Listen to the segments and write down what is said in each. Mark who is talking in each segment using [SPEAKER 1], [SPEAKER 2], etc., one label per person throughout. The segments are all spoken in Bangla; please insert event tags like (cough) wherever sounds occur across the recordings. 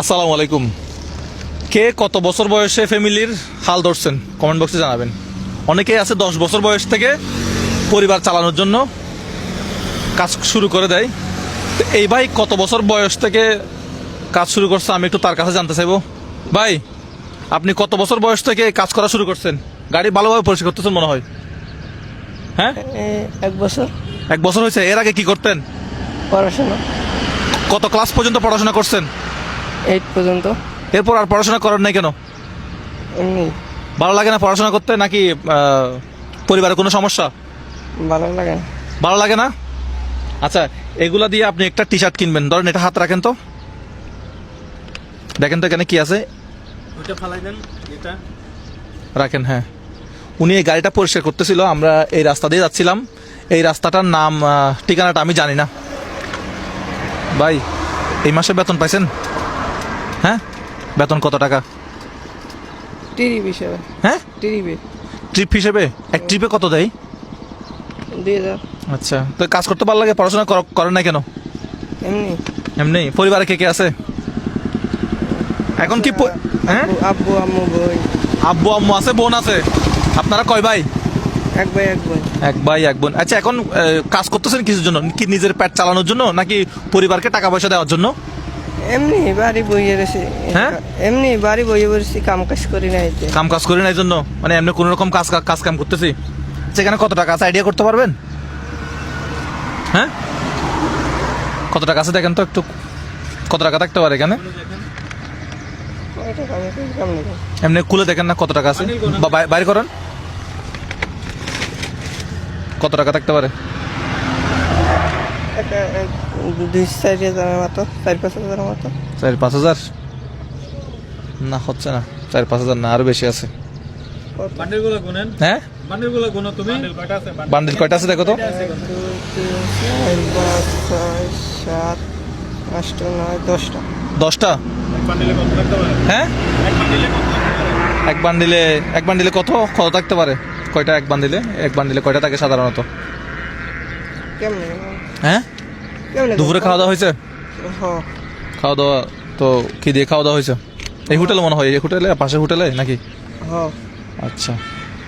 [SPEAKER 1] আসসালামু আলাইকুম। কে কত বছর বয়সে ফ্যামিলির হাল ধরছেন? কমেন্ট বক্সে জানাবেন। অনেকেই আছে দশ বছর বয়স থেকে পরিবার চালানোর জন্য কাজ শুরু করে দেয়। তো এই ভাই কত বছর বয়স থেকে কাজ শুরু করছে আমি একটু তার কাছে জানতে চাইব। ভাই আপনি কত বছর বয়স থেকে কাজ করা শুরু করছেন? গাড়ি ভালোভাবে পরিষ্কার করতেছেন মনে হয়। হ্যাঁ?
[SPEAKER 2] এক বছর।
[SPEAKER 1] এক বছর হয়েছে এর আগে কি করতেন?
[SPEAKER 2] পড়াশোনা।
[SPEAKER 1] কত ক্লাস পর্যন্ত পড়াশোনা করছেন?
[SPEAKER 2] এইট পর্যন্ত।
[SPEAKER 1] এরপর আর পড়াশোনা করেন নাই কেন?
[SPEAKER 2] এমনি।
[SPEAKER 1] ভালো লাগে না পড়াশোনা করতে নাকি আহ, পরিবারের কোনো সমস্যা?
[SPEAKER 2] ভালো লাগে না।
[SPEAKER 1] ভালো লাগে না? আচ্ছা এগুলা দিয়ে আপনি একটা টি শার্ট কিনবেন। ধরেন এটা হাত রাখেন তো। দেখেন তো এখানে কি আছে।
[SPEAKER 3] ওইটা ফালাই দেন এটা।
[SPEAKER 1] রাখেন হ্যাঁ। উনি এই গাড়িটা পরিষ্কার করতেছিল আমরা এই রাস্তা দিয়ে যাচ্ছিলাম। এই রাস্তাটার নাম আহ, ঠিকানাটা আমি জানি না। ভাই এই মাসে বেতন পাইছেন? বেতন কত টাকা?
[SPEAKER 2] টিরিপ হিসেবে।
[SPEAKER 1] হ্যাঁ?
[SPEAKER 2] টিরিপে।
[SPEAKER 1] ট্রিপ হিসেবে? এক ট্রিপে কত দেয়?
[SPEAKER 2] দুই হাজার।
[SPEAKER 1] আচ্ছা তো কাজ করতে ভালো লাগে পড়াশোনা কর- করেন না কেন?
[SPEAKER 2] এমনি।
[SPEAKER 1] এমনি? পরিবারে কে কে আছে? এখন কি হ্যাঁ
[SPEAKER 2] আব্বু- আব্বু আম্মু বই।
[SPEAKER 1] আব্বু আম্মু আছে বোন আছে? আপনারা কয় ভাই?
[SPEAKER 2] এক ভাই এক বোন।
[SPEAKER 1] এক ভাই এক বোন। আচ্ছা এখন কাজ করতেছেন কিছুর জন্য? কি নিজের পেট চালানোর জন্য নাকি পরিবারকে টাকা পয়সা দেওয়ার জন্য?
[SPEAKER 2] এমনি বাড়ি বইয়ে রয়েছি।
[SPEAKER 1] হ্যাঁ?
[SPEAKER 2] এমনি বাড়ি বইয়ে বসেছি কাম কাজ করি না এতে
[SPEAKER 1] কাম কাজ করি না এই জন্য? মানে এমনি কোনো রকম কাজ কাজ কাম করতেছি? সেখানে কত টাকা আছে? আইডিয়া করতে পারবেন? হ্যাঁ? কত টাকা আছে দেখেন তো একটু। কত টাকা থাকতে পারে এখানে?
[SPEAKER 2] নেই।
[SPEAKER 1] এমনি খুলে দেখেন না কত টাকা আছে? বা বাই- করেন। কত টাকা থাকতে পারে?
[SPEAKER 2] দুই চার হাজারের মতো চার পাঁচ হাজারের মতো
[SPEAKER 1] চার পাঁচ হাজার না হচ্ছে না। চার পাঁচ হাজার না আরও বেশি আছে। হ্যাঁ
[SPEAKER 3] বান্ডেল কয়টা
[SPEAKER 1] বান্ডিল কয়টা আছে দেখো তো?
[SPEAKER 2] সাত আটটা নয় দশটা।
[SPEAKER 1] দশটা?
[SPEAKER 3] কত
[SPEAKER 1] হ্যাঁ
[SPEAKER 3] এক বান্ডেলে কত থাকতে পারে?
[SPEAKER 1] এক বান্ডিলে এক বান্ডিলে কত কত থাকতে পারে? কয়টা এক বান্ডিলে এক বান্ডিলে কয়টা থাকে সাধারণত?
[SPEAKER 2] কেমনে?
[SPEAKER 1] হ্যাঁ? দুপুরে খাওয়া দাওয়া হয়েছে?
[SPEAKER 2] হ্যাঁ
[SPEAKER 1] খাওয়া দাওয়া তো কি দিয়ে খাওয়া দাওয়া হয়েছে? এই হোটেলে মনে হয় এই হোটেলে পাশের হোটেলে নাকি?
[SPEAKER 2] হ্যাঁ
[SPEAKER 1] আচ্ছা।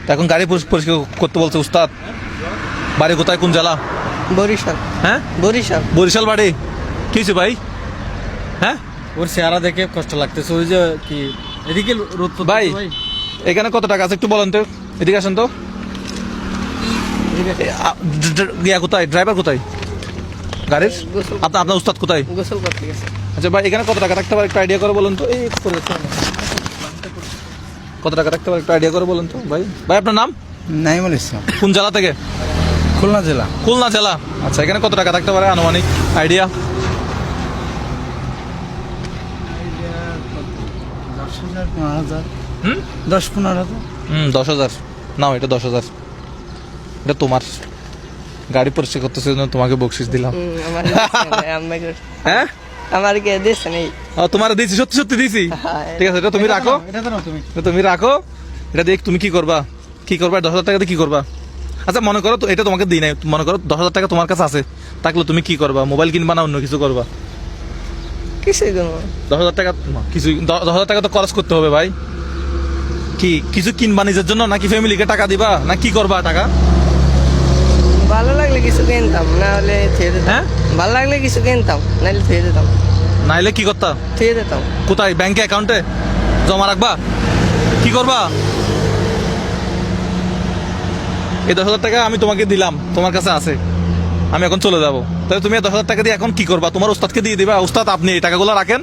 [SPEAKER 1] তো এখন গাড়ি পরিষ- পরিষ্কার করতে বলছে উস্তাদ। বাড়ি কোথায়? কোন জেলা?
[SPEAKER 2] বরিশাল।
[SPEAKER 1] হ্যাঁ?
[SPEAKER 2] বরিশাল।
[SPEAKER 1] বরিশাল বাড়ি? কি হয়েছে ভাই? হ্যাঁ?
[SPEAKER 3] ওর চেহারা দেখে কষ্ট লাগতেছে ওই যে কি এদিকে রোদ তো
[SPEAKER 1] ভাই এখানে কত টাকা আছে একটু বলেন তো। এদিকে আসেন তো। কোথায়? ড্রাইভার কোথায়? গাড়ির?
[SPEAKER 2] গোসল
[SPEAKER 1] আপনার আপনার উস্তাদ কোথায়?
[SPEAKER 2] গোসল করতে গেছে।
[SPEAKER 1] আচ্ছা ভাই এখানে কত টাকা থাকতে পারে একটু আইডিয়া করে বলুন তো? এই। কত টাকা থাকতে পারে একটু আইডিয়া করে বলুন তো ভাই? ভাই আপনার নাম?
[SPEAKER 4] নাইমুল ইসলাম।
[SPEAKER 1] কোন জেলা থেকে?
[SPEAKER 4] খুলনা জেলা।
[SPEAKER 1] খুলনা জেলা। আচ্ছা এখানে কত টাকা থাকতে পারে? আনুমানিক আইডিয়া
[SPEAKER 4] দশ হাজার পনেরো হাজার।
[SPEAKER 1] হুম?
[SPEAKER 4] দশ পনেরো হাজার।
[SPEAKER 1] হুম দশ হাজার। নাও এটা দশ হাজার। এটা তোমার। গাড়ি পরিষ্কার করতেছে জন্য তোমাকে বকশিস দিলাম।
[SPEAKER 2] দিছে।
[SPEAKER 1] হ্যাঁ?
[SPEAKER 2] আমার কে দিচ্ছে নেই?
[SPEAKER 1] ও, তোমার দিয়েছি সত্যি সত্যি দিয়েছি
[SPEAKER 2] হ্যাঁ,
[SPEAKER 1] ঠিক আছে এটা তুমি রাখো।
[SPEAKER 4] এটা তো তুমি।
[SPEAKER 1] এটা তুমি রাখো। এটা দিয়ে তুমি কি করবা? কি করবা? দশ হাজার টাকা দিয়ে কি করবা? আচ্ছা মনে করো এটা তোমাকে দিই নাই। মনে করো দশ হাজার টাকা তোমার কাছে আছে। থাকলে তুমি কি করবা? মোবাইল কিনবা না অন্য কিছু করবা?
[SPEAKER 2] কিছুই করব
[SPEAKER 1] দশ হাজার টাকা কিছু দশ হাজার টাকা তো খরচ করতে হবে ভাই। কি কিছু কিনবা নিজের জন্য? নাকি ফ্যামিলিকে টাকা দিবা? না কি করবা টাকা?
[SPEAKER 2] ভালো লাগলে কিছু কিনতাম না হলে থুয়ে দিতাম।
[SPEAKER 1] হ্যাঁ?
[SPEAKER 2] ভালো লাগলে কিছু কিনতাম নাহলে থুয়ে দিতাম।
[SPEAKER 1] নাইলে কি করতা?
[SPEAKER 2] থুয়ে দিতাম।
[SPEAKER 1] কোথায়? ব্যাংকে অ্যাকাউন্টে জমা রাখবা? কি করবা? এই দশ হাজার টাকা আমি তোমাকে দিলাম তোমার কাছে আছে। আমি এখন চলে যাব। তাহলে তুমি দশ হাজার টাকা দিয়ে এখন কি করবা? তোমার ওস্তাদকে দিয়ে দিবা ওস্তাদ আপনি এই টাকাগুলো রাখেন।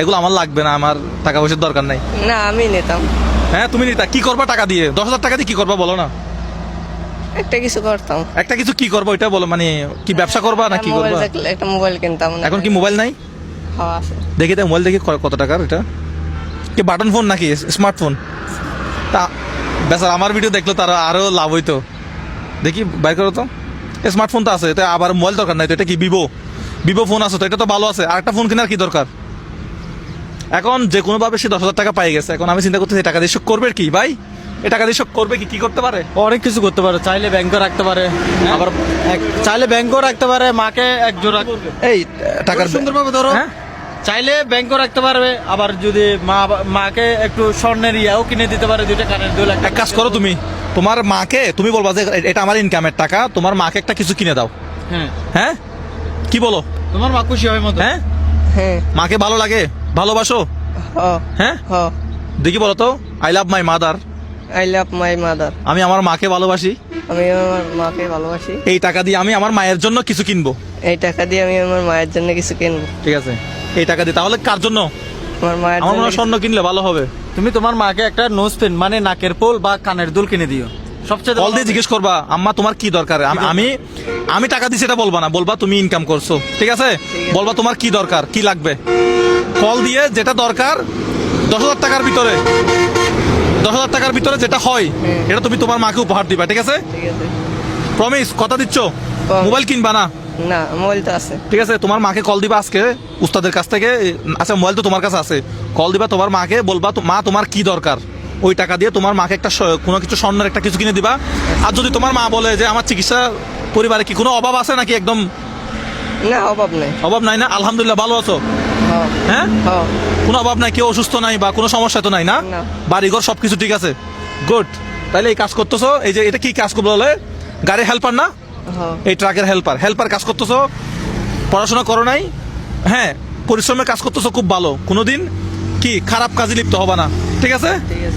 [SPEAKER 1] এগুলো আমার লাগবে না আমার টাকা পয়সার দরকার নাই।
[SPEAKER 2] না আমি নিতাম।
[SPEAKER 1] হ্যাঁ তুমি নিতা। কি করবা টাকা দিয়ে? দশ হাজার টাকা দিয়ে কি করবা বলো না।
[SPEAKER 2] একটা কিছু করতাম।
[SPEAKER 1] একটা কিছু কি করব এটা বলো মানে কি ব্যবসা করবা না কি করবা?
[SPEAKER 2] একটা মোবাইল কিনতাম
[SPEAKER 1] এখন কি মোবাইল নাই? দেখি তো মোবাইল দেখি কত টাকার এটা? কি বাটন ফোন নাকি? স্মার্টফোন? তা বেচার আমার ভিডিও দেখল তার আরও লাভ হইতো। দেখি বাই করো তো। স্মার্টফোন তো আছে এটা আবার মোবাইল দরকার নাই তো এটা কি ভিভো ভিভো ফোন আছে তো এটা তো ভালো আছে। আর একটা ফোন কেনার কি দরকার? এখন যে কোনো ভাবে সে দশ হাজার টাকা পাই গেছে এখন আমি চিন্তা করতেছি টাকা দিয়ে করবে কি? ভাই এই টাকা দিয়ে শোক করবে কি? কি করতে পারে?
[SPEAKER 3] অনেক কিছু করতে পারে। চাইলে ব্যাংকে রাখতে পারে। আবার এক- চাইলে ব্যাংকেও রাখতে পারে মাকে এক জোড়া
[SPEAKER 1] এই টাকার
[SPEAKER 3] সুন্দরভাবে ধরো।
[SPEAKER 1] হ্যাঁ?
[SPEAKER 3] চাইলে ব্যাংকও রাখতে পারবে আবার যদি মা মাকে একটু স্বর্ণের ইয়াও কিনে দিতে পারে দুইটা কানের দুই লাখ
[SPEAKER 1] এক কাজ করো তুমি। তোমার মাকে তুমি বলবা যে এটা আমার ইনকামের টাকা তোমার মাকে একটা কিছু কিনে দাও।
[SPEAKER 3] হ্যাঁ।
[SPEAKER 1] হ্যাঁ? কি বলো?
[SPEAKER 3] তোমার মা খুশি হয় মতো।
[SPEAKER 1] হ্যাঁ?
[SPEAKER 2] হ্যাঁ।
[SPEAKER 1] মাকে ভালো লাগে? ভালোবাসো? হ্যাঁ? দেখি বলো তো I love my mother
[SPEAKER 2] I love my mother
[SPEAKER 1] আমি আমার মাকে ভালোবাসি।
[SPEAKER 2] আমি আমার মাকে ভালোবাসি।
[SPEAKER 1] এই টাকা দিয়ে আমি আমার মায়ের জন্য কিছু কিনবো।
[SPEAKER 2] এই টাকা দিয়ে আমি আমার মায়ের জন্য কিছু কিনবো।
[SPEAKER 1] ঠিক আছে। এই টাকা দিয়ে তাহলে কার জন্য?
[SPEAKER 2] আমার মায়ের
[SPEAKER 1] আমার মনে স্বর্ণ কিনলে ভালো হবে।
[SPEAKER 3] তুমি তোমার মাকে একটা নোজ পেন মানে নাকের পোল বা কানের দুল কিনে দিও। সবচেয়ে
[SPEAKER 1] কল দিয়ে জিজ্ঞেস করবা আম্মা তোমার কি দরকার? আমি আমি টাকা দিছি এটা বলবা না বলবা তুমি ইনকাম করছ। ঠিক আছে?
[SPEAKER 2] আছে।
[SPEAKER 1] বলবা তোমার কি দরকার কি লাগবে। কল দিয়ে যেটা দরকার দশ হাজার টাকার ভিতরে। দশ হাজার টাকার ভিতরে যেটা হয় এটা তুমি তোমার মাকে উপহার দিবা ঠিক আছে? প্রমিস কথা দিচ্ছ? মোবাইল কিনবা না?
[SPEAKER 2] না মোবাইল তো আছে।
[SPEAKER 1] ঠিক আছে তোমার মাকে কল দিবা আজকে উস্তাদের কাছ থেকে আচ্ছা মোবাইল তো তোমার কাছে আছে। কল দিবা তোমার মাকে বলবা মা তোমার কি দরকার? ওই টাকা দিয়ে তোমার মাকে একটা কোনো কিছু স্বর্ণের একটা কিছু কিনে দিবা। আর যদি তোমার মা বলে যে আমার চিকিৎসা পরিবারে কি কোনো অভাব আছে নাকি একদম?
[SPEAKER 2] না অভাব নেই।
[SPEAKER 1] অভাব নাই না? আলহামদুলিল্লাহ ভালো আছো? হ্যাঁ।
[SPEAKER 2] হ
[SPEAKER 1] কোনো অভাব নাই কেউ অসুস্থ নাই বা কোনো সমস্যা তো নাই না। বাড়িঘর সবকিছু ঠিক আছে। গুড তাহলে এই কাজ করতেছো এই যে এটা কি কাজ করব বলে? গাড়ির হেল্পার না? এই ট্রাকের হেল্পার হেল্পার কাজ করতেছো পড়াশোনা করো নাই হ্যাঁ পরিশ্রমের কাজ করতেছো খুব ভালো। কোনোদিন কি খারাপ কাজে লিপ্ত হবে না ঠিক আছে?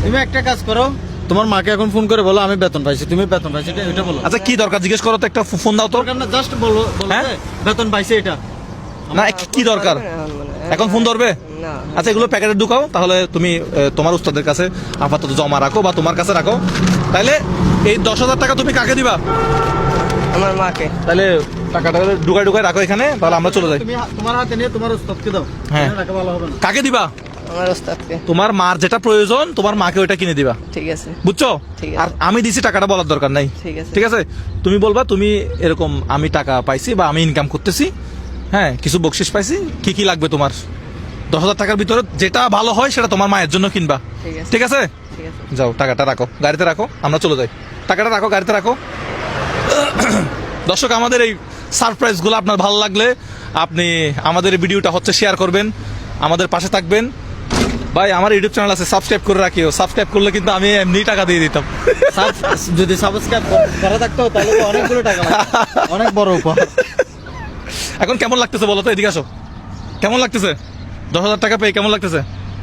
[SPEAKER 3] তুমি একটা কাজ করো তোমার মাকে এখন ফোন করে বলো আমি বেতন পাইছি তুমি বেতন পাইছি এটা এটা বলো।
[SPEAKER 1] আচ্ছা কি দরকার? জিজ্ঞেস করো তো একটা ফোন দাও তো।
[SPEAKER 3] জাস্ট বলো বলো
[SPEAKER 1] হ্যাঁ?
[SPEAKER 3] বেতন পাইছে এটা।
[SPEAKER 1] না কি দরকার? এখন ফোন ধরবে? আচ্ছা এগুলো প্যাকেটে ঢুকাও তাহলে তুমি তোমার উস্তাদের কাছে আপাতত জমা রাখো বা তোমার কাছে রাখো। তাহলে এই দশ হাজার টাকা তুমি কাকে দিবা?
[SPEAKER 2] আমার মাকে।
[SPEAKER 1] তাহলে টাকাটা ঢুকায় ঢুকায় রাখো এখানে তাহলে আমরা চলে যাই।
[SPEAKER 3] তোমার হাতে নিয়ে তোমার উস্তাদকে দাও।
[SPEAKER 1] হ্যাঁ।
[SPEAKER 3] এখানে রাখা ভালো হবে না।
[SPEAKER 1] কাকে দিবা?
[SPEAKER 2] আমার ওস্তাদকে
[SPEAKER 1] তোমার মার যেটা প্রয়োজন তোমার মাকে ওইটা কিনে দিবা।
[SPEAKER 2] ঠিক আছে।
[SPEAKER 1] বুঝছ? আর আমি দিছি টাকাটা বলার দরকার নাই।
[SPEAKER 2] ঠিক আছে।
[SPEAKER 1] ঠিক আছে? তুমি বলবা তুমি এরকম আমি টাকা পাইছি বা আমি ইনকাম করতেছি হ্যাঁ কিছু বকশিস পাইছি। কি কি লাগবে তোমার? দশ হাজার টাকার ভিতরে যেটা ভালো হয় সেটা তোমার মায়ের জন্য কিনবা।
[SPEAKER 2] ঠিক আছে।
[SPEAKER 1] যাও টাকাটা রাখো। গাড়িতে রাখো আমরা চলে যাই। টাকাটা রাখো গাড়িতে রাখো। দর্শক আমাদের এই সারপ্রাইজগুলো আপনার ভালো লাগলে আপনি আমাদের এই ভিডিওটা হচ্ছে শেয়ার করবেন আমাদের পাশে থাকবেন। ভাই আমার ইউটিউব চ্যানেল আছে সাবস্ক্রাইব করে রাখিও। সাবস্ক্রাইব করলে কিন্তু আমি এমনি টাকা দিয়ে দিতাম।
[SPEAKER 3] যদি সাবস্ক্রাইব করা থাকতো তাহলে অনেকগুলো টাকা (laughs) অনেক বড় উপহার।
[SPEAKER 1] এখন কেমন লাগতেছে বলো তো? এদিকে আসো। কেমন লাগতেছে? দশ হাজার টাকা পেয়ে কেমন লাগতেছে?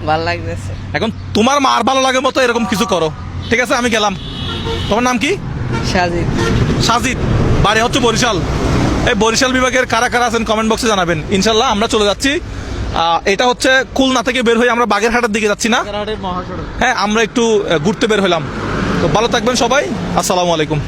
[SPEAKER 2] ভালো লাগতেছে।
[SPEAKER 1] এখন তোমার মার ভালো লাগে মতো এরকম কিছু করো। ঠিক আছে আমি গেলাম। তোমার নাম কি?
[SPEAKER 2] সাজিদ।
[SPEAKER 1] সাজিদ। বাড়ি হচ্ছে বরিশাল। এই বরিশাল বিভাগের কারা কারা আছেন কমেন্ট বক্সে জানাবেন। ইনশাল্লাহ আমরা চলে যাচ্ছি। এটা হচ্ছে খুলনা থেকে বের হয়ে আমরা বাগেরহাটের দিকে যাচ্ছি না? হ্যাঁ আমরা একটু ঘুরতে বের হলাম। তো ভালো থাকবেন সবাই। আসসালামু আলাইকুম।